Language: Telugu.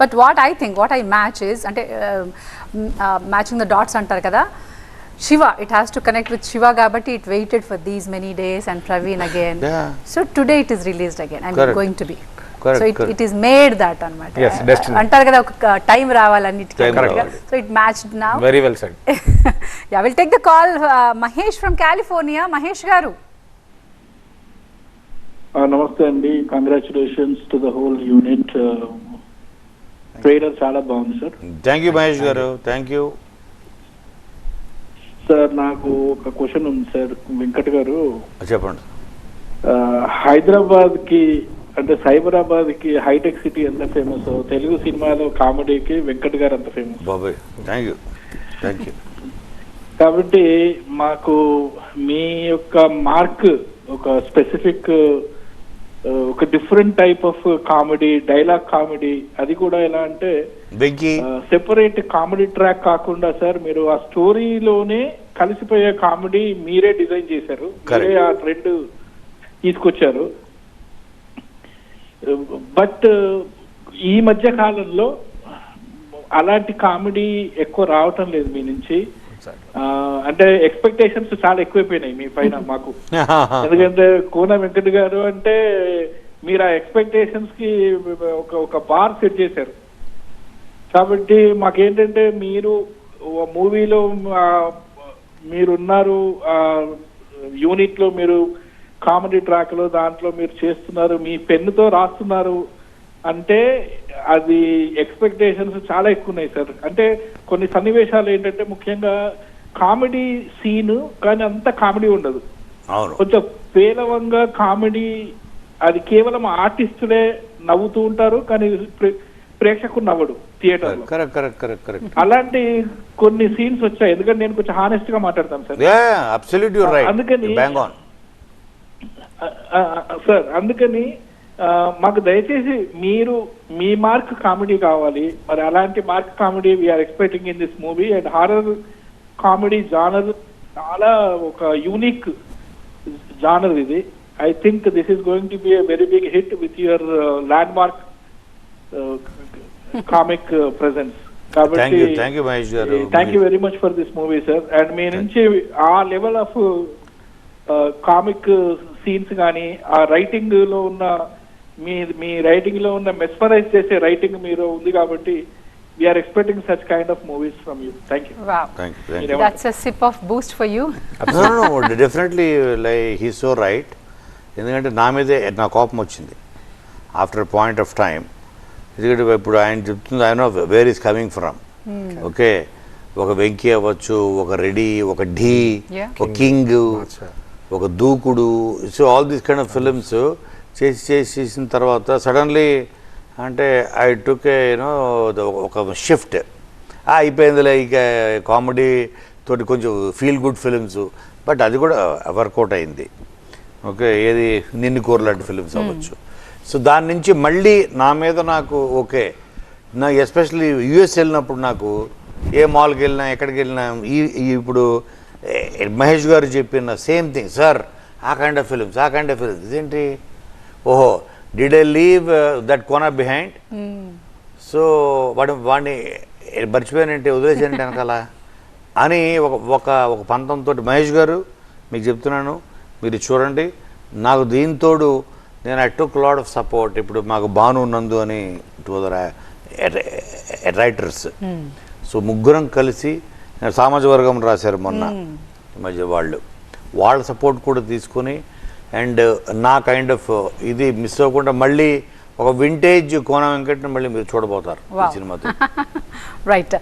But what I think what I match is అంటే మ్యాచింగ్ ద డాట్స్ అంటారు కదా Shiva it has to connect with Shiva కాబట్టి it waited for these many days and Praveen again Yeah. So today it is released again I Correct. Going to be Correct, so it correct. It is made that అనమాట Yes, destiny. అంటారు కదా ఒక టైం రావాలన్నిటికీ Time రావాలి. So it matched now very well said ya will take the call Mahesh from California Mahesh garu ఆ, నమస్తే అండి congratulations to the whole unit trailer చాలా బాగుంది sir thank you Mahesh garu. Thank you sir నాకు ఒక క్వశ్చన్ ఉంది సార్ వెంకట్ గారు చెప్పండి. హైదరాబాద్కి అంటే సైబరాబాద్కి హైటెక్ సిటీ ఎంత ఫేమస్ తెలుగు సినిమాలో కామెడీకి వెంకట్ గారు అంత ఫేమస్ బాబాయ్ థ్యాంక్ యూ థ్యాంక్ యూ కాబట్టి మాకు మీ యొక్క మార్క్ ఒక స్పెసిఫిక్ ఒక different type of comedy dialogue comedy అది కూడా ఎలా అంటే సెపరేట్ కామెడీ ట్రాక్ కాకుండా సార్ మీరు ఆ స్టోరీలోనే కలిసిపోయే కామెడీ మీరే డిజైన్ చేశారు. మీరే ఆ ట్రెండ్ తీసుకొచ్చారు. బట్ ఈ మధ్య కాలంలో అలాంటి కామెడీ ఎక్కువ రావటం లేదు మీ నుంచి. అంటే ఎక్స్పెక్టేషన్స్ చాలా ఎక్కువైపోయినాయి మీ పైన మాకు. ఎందుకంటే కోన వెంకట్ గారు అంటే మీరు ఆ ఎక్స్పెక్టేషన్స్కి ఒక ఒక బార్ సెట్ చేశారు. కాబట్టి మాకేంటంటే మీరు మూవీలో మీరున్నారు యూనిట్లో మీరు కామెడీ ట్రాక్లో దాంట్లో మీరు చేస్తున్నారు మీ పెన్నుతో రాస్తున్నారు అంటే అది ఎక్స్పెక్టేషన్స్ చాలా ఎక్కువ ఉన్నాయి సార్ అంటే కొన్ని సన్నివేశాలు ఏంటంటే ముఖ్యంగా కామెడీ సీన్ కానీ అంత కామెడీ ఉండదు. కొంచెం పేలవంగా కామెడీ అది కేవలం ఆర్టిస్టులే నవ్వుతూ ఉంటారు కానీ ప్రే- ప్రేక్షకుడు నవ్వడు థియేటర్లో కరెక్ట్ కరెక్ట్ కరెక్ట్ కరెక్ట్. అలాంటి కొన్ని సీన్స్ వచ్చాయి. ఎందుకంటే నేను కొంచెం హానెస్ట్గా మాట్లాడతాను సార్ అందుకని- సార్ అందుకని మాకు దయచేసి మీరు మీ మార్క్ కామెడీ కావాలి. మరి అలాంటి mark comedy we're expecting in this movie and horror comedy genre చాలా ఒక యూనిక్ జానర్ ఇది. I think this is going to be a very big hit with your landmark comic Mahesh garu thank you very much for this movie sir and మీ నుంచి ఆ లెవెల్ ఆఫ్ కామిక్ సీన్స్ కానీ ఆ రైటింగ్లో ఉన్న మీ మీ రైటింగ్లో ఉన్న మెస్మరైజ్ చేసే రైటింగ్ మీరు ఉంది కాబట్టి we're expecting such kind of movies from you thank you wow thank you thank you మీరేమంటారు? That's a sip of Boost for you no, no, no, definitely like he's so right. ఎందుకంటే నా మీదే నా కోపం వచ్చింది. ఆఫ్టర్ పాయింట్ ఆఫ్ టైం ఎందుకంటే ఇప్పుడు ఆయన చెప్తుంది ఆయన where is coming from okay ఒక వెంకీ అవ్వచ్చు ఒక రెడీ ఒక ఢీ. ఒక కింగ్ ఒక Dookudu so all these kind of films చేసి చేసి చేసిన తర్వాత సడన్లీ అంటే ఐ టుక్ యూనో ఒక షిఫ్ట్ అయిపోయిందిలే ఇక కామెడీ తోటి కొంచెం ఫీల్ గుడ్ ఫిలిమ్స్ బట్ అది కూడా వర్కౌట్ అయింది. ఓకే ఏది? నిన్ను కోరలాంటి ఫిలిమ్స్ అవ్వచ్చు. సో దాని నుంచి మళ్ళీ నా మీద నాకు ఓకే నా ఎస్పెషల్లీ యూఎస్ వెళ్ళినప్పుడు నాకు ఏ మాల్కి వెళ్ళినా ఎక్కడికి వెళ్ళినా ఈ ఇప్పుడు మహేష్ గారు చెప్పిన సేమ్ థింగ్ సార్ ఆ కైండ్ ఆఫ్ ఫిలిమ్స్ ఆ కైండ్ ఆఫ్ ఫిలిమ్స్ ఇదేంటి? ఓహో did I leave that Kona behind so వాడు వాడిని మర్చిపోయానంటే వదిలేసానంటే వెనకాల? అని ఒక ఒక ఒక పంతంతో మహేష్ గారు మీకు చెప్తున్నాను మీరు చూడండి నాకు దీంతోడు నేను I took lot of support ఇప్పుడు మాకు బాను నందు అని టూ రైటర్స్ సో ముగ్గురం కలిసి సామాజిక వర్గం రాశారు మొన్న ఈ మధ్య వాళ్ళు. వాళ్ళ సపోర్ట్ కూడా తీసుకొని అండ్ నా కైండ్ ఆఫ్ ఇది మిస్ అవ్వకుండా మళ్ళీ ఒక వింటేజ్ కోన వెంకట్ని మళ్ళీ మీరు చూడబోతారు. సినిమాతో రైట్